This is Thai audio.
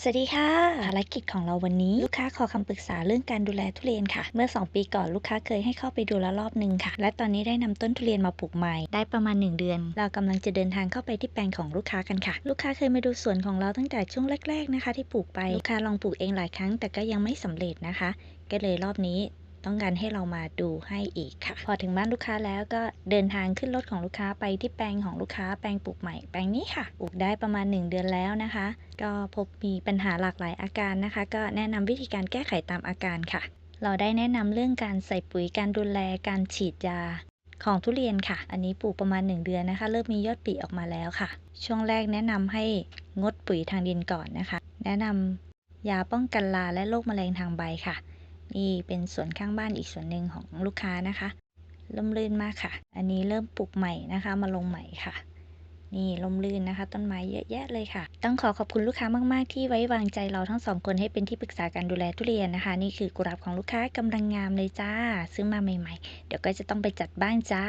สวัสดีค่ะ ภารกิจของเราวันนี้ลูกค้าขอคำปรึกษาเรื่องการดูแลทุเรียนค่ะ เมื่อ 2 ปีก่อนลูกค้าเคยให้เข้าไปดูแลวรอบหนึ่งค่ะ และตอนนี้ได้นำต้นทุเรียนมาปลูกใหม่ได้ประมาณ 1 เดือน เรากำลังจะเดินทางเข้าไปที่แปลงของลูกค้ากันค่ะ ลูกค้าเคยมาดูสวนของเราตั้งแต่ช่วงแรก ๆนะคะ ที่ปลูกไปลูกค้าลองปลูกเองหลายครั้ง แต่ก็ยังไม่สำเร็จนะคะ ก็เลยรอบนี้ ต้องการให้เรามาดูให้อีกค่ะ พอถึงบ้านลูกค้าแล้วก็เดินทางขึ้นรถของลูกค้าไปที่แปลงของลูกค้าแปลงปลูกใหม่แปลงนี้ค่ะปลูกได้ประมาณ 1 เดือนแล้วนะคะ ก็พบมีปัญหาหลากหลายอาการนะคะ ก็แนะนำวิธีการแก้ไขตามอาการค่ะ เราได้แนะนำเรื่องการใส่ปุ๋ยการดูแลการฉีดยาของทุเรียนค่ะ อันนี้ปลูกประมาณ 1 เดือนนะคะ เริ่มมียอดปีออกมาแล้วค่ะ ช่วงแรกแนะนำให้งดปุ๋ยทางดินก่อนนะคะ แนะนำยาป้องกันราและโรคแมลงทางใบค่ะ นี่เป็นสวนข้างบ้านอีกส่วนหนึ่งของลูกค้านะคะร่มรื่นมากค่ะ อันนี้เริ่มปลูกใหม่นะคะ มาลงใหม่ค่ะ นี่ร่มรื่นนะคะ ต้นไม้เยอะแยะเลยค่ะ ต้องขอขอบคุณลูกค้ามากๆ ที่ไว้วางใจเราทั้งสองคนให้เป็นที่ปรึกษาการดูแลทุเรียนนะคะ นี่คือกุหลาบของลูกค้ากำลังงามเลยจ้า ซื้อมาใหม่ ๆ เดี๋ยวก็จะต้องไปจัดบ้านจ้า